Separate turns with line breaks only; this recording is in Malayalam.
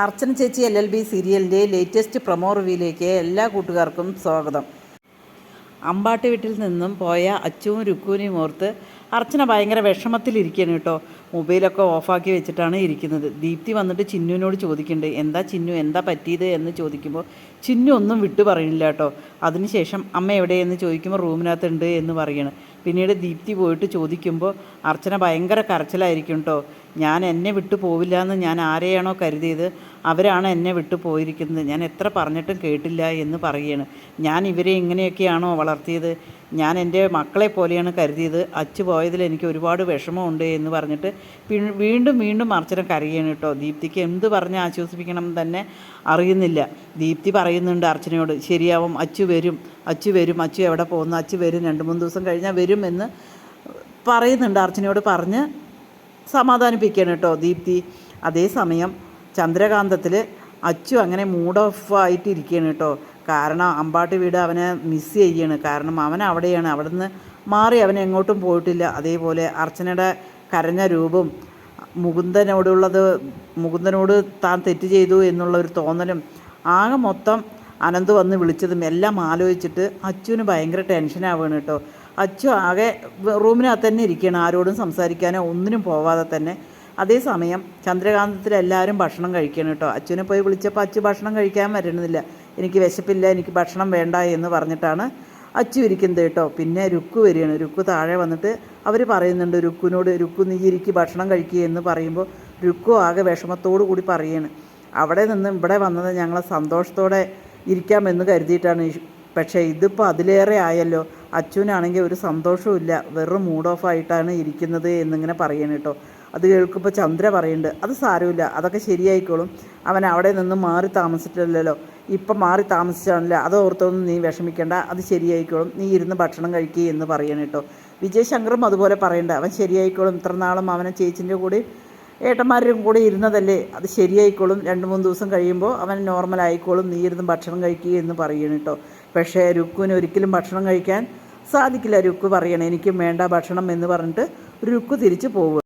അർച്ചന ചേച്ചി എൽ എൽ ബി സീരിയലിന്റെ ലേറ്റസ്റ്റ് പ്രൊമോ റിവ്യൂയിലേക്ക് എല്ലാ കൂട്ടുകാർക്കും സ്വാഗതം. അമ്പാട്ട് വീട്ടിൽ നിന്നും പോയ അച്ചുവും രുക്കുവിനെയും ഓർത്ത് അർച്ചന ഭയങ്കര വിഷമത്തിലിരിക്കുകയാണ് കേട്ടോ. മൊബൈലൊക്കെ ഓഫാക്കി വെച്ചിട്ടാണ് ഇരിക്കുന്നത്. ദീപ്തി വന്നിട്ട് ചിന്നുവിനോട് ചോദിക്കുന്നുണ്ട് എന്താ ചിന്നു എന്താ പറ്റിയത്? എന്ന് ചോദിക്കുമ്പോൾ ചിന്നു ഒന്നും വിട്ടു പറയുന്നില്ല കേട്ടോ. അതിനുശേഷം അമ്മ എവിടെയെന്ന്? ചോദിക്കുമ്പോൾ റൂമിനകത്തുണ്ട് എന്ന് പറയണം. പിന്നീട് ദീപ്തി പോയിട്ട് ചോദിക്കുമ്പോൾ അർച്ചന ഭയങ്കര കരച്ചിലായിരിക്കും കേട്ടോ. ഞാൻ എന്നെ വിട്ടു പോവില്ല എന്ന് ഞാൻ ആരെയാണോ കരുതിയത് അവരാണ് എന്നെ വിട്ടു പോയിരിക്കുന്നത്. ഞാൻ എത്ര പറഞ്ഞിട്ടും കേട്ടില്ല എന്ന് പറയുകയാണ്. ഞാൻ ഇവരെ ഇങ്ങനെയൊക്കെയാണോ വളർത്തിയത്? ഞാൻ എന്റെ മക്കളെ പോലെയാണ് കരുതിയത്. അച്ചു പോയതിൽ എനിക്ക് ഒരുപാട് വിഷമമുണ്ട് എന്ന് പറഞ്ഞിട്ട് വീണ്ടും വീണ്ടും അർച്ചന കരയാണ് കേട്ടോ. ദീപ്തിക്ക് എന്ത് പറഞ്ഞ് ആശ്വസിപ്പിക്കണം തന്നെ അറിയുന്നില്ല. ദീപ്തി പറയുന്നുണ്ട് അർച്ചനയോട് ശരിയാവും അച്ചു വരും അച്ചു വരും അച്ചു എവിടെ പോകുന്നു അച്ചു വരും രണ്ട് മൂന്ന് ദിവസം കഴിഞ്ഞാൽ വരും എന്ന് പറയുന്നുണ്ട് അർച്ചനയോട് പറഞ്ഞ് സമാധാനിപ്പിക്കുകയാണ് കേട്ടോ ദീപ്തി. അതേസമയം ചന്ദ്രകാന്തത്തിൽ അച്ചു അങ്ങനെ മൂഡ് ഓഫ് ആയിട്ടിരിക്കുകയാണ് കേട്ടോ. കാരണം അമ്പാട്ട് വീട് അവനെ മിസ് ചെയ്യാണ്. കാരണം അവൻ അവിടെയാണ്. അവിടെ നിന്ന് മാറി അവൻ എങ്ങോട്ടും പോയിട്ടില്ല. അതേപോലെ അർച്ചനയുടെ കരഞ്ഞ രൂപം മുകുന്ദനോടുള്ളത് മുകുന്ദനോട് താൻ തെറ്റ് ചെയ്തു എന്നുള്ള ഒരു തോന്നലും ആകെ മൊത്തം അനന്ത് വന്ന് വിളിച്ചതും എല്ലാം ആലോചിച്ചിട്ട് അച്ചുവിന് ഭയങ്കര ടെൻഷനാവുകയാണ് കേട്ടോ. അച്ചു ആകെ റൂമിനകത്ത് തന്നെ ഇരിക്കുകയാണ്. ആരോടും സംസാരിക്കാനോ ഒന്നിനും പോവാതെ തന്നെ. അതേസമയം ചന്ദ്രകാന്തത്തിൽ എല്ലാവരും ഭക്ഷണം കഴിക്കണം കേട്ടോ. അച്ഛനെ പോയി വിളിച്ചപ്പോൾ അച്ചു ഭക്ഷണം കഴിക്കാൻ വരുന്നില്ല. എനിക്ക് വിശപ്പില്ല എനിക്ക് ഭക്ഷണം വേണ്ട എന്ന് പറഞ്ഞിട്ടാണ് അച്ചു ഇരിക്കുന്നത് കേട്ടോ. പിന്നെ രുക്കു വരികയാണ്. രുക്കു താഴെ വന്നിട്ട് അവർ പറയുന്നുണ്ട് രുക്കുവിനോട് രുക്കു നീ ഇരിക്ക് ഭക്ഷണം കഴിക്കുക എന്ന് പറയുമ്പോൾ രുക്കു ആകെ വിഷമത്തോടു കൂടി പറയുകയാണ്. അവിടെ നിന്ന് ഇവിടെ വന്നത് ഞങ്ങളെ സന്തോഷത്തോടെ ഇരിക്കാമെന്ന് കരുതിയിട്ടാണ്. പക്ഷേ ഇതിപ്പോൾ അതിലേറെ ആയല്ലോ. അച്ഛനാണെങ്കിൽ ഒരു സന്തോഷവും ഇല്ല വെറും മൂഡ് ഓഫ് ആയിട്ടാണ് ഇരിക്കുന്നത് എന്നിങ്ങനെ പറയണം കേട്ടോ. അത് കേൾക്കുമ്പോൾ ചന്ദ്ര പറയുന്നുണ്ട് അത് സാരമില്ല അതൊക്കെ ശരിയായിക്കോളും. അവൻ അവിടെ നിന്ന് മാറി താമസിച്ചിട്ടില്ലല്ലോ. ഇപ്പം മാറി താമസിച്ചാണല്ലോ? അത് ഓർത്തൊന്നും നീ വിഷമിക്കേണ്ട അത് ശരിയായിക്കോളും. നീ ഇരുന്ന് ഭക്ഷണം കഴിക്കുക എന്ന് പറയണം കേട്ടോ. വിജയശങ്കറും അതുപോലെ പറയണ്ട അവൻ ശരിയായിക്കോളും. ഇത്ര നാളും അവനെ ചേച്ചിന്റെ കൂടെ ഏട്ടന്മാരും കൂടെ ഇരുന്നതല്ലേ? അത് ശരിയായിക്കോളും. രണ്ട് മൂന്ന് ദിവസം കഴിയുമ്പോൾ അവൻ നോർമൽ ആയിക്കോളും. നീ ഇരുന്ന് ഭക്ഷണം കഴിക്കുക എന്ന് പറയണം കേട്ടോ. പക്ഷേ രുക്കുവിന് ഒരിക്കലും ഭക്ഷണം കഴിക്കാൻ സാധിക്കില്ല രുക്ക് പറയണം. എനിക്കും വേണ്ട ഭക്ഷണം എന്ന് പറഞ്ഞിട്ട് രുക്ക് തിരിച്ചു പോവുക.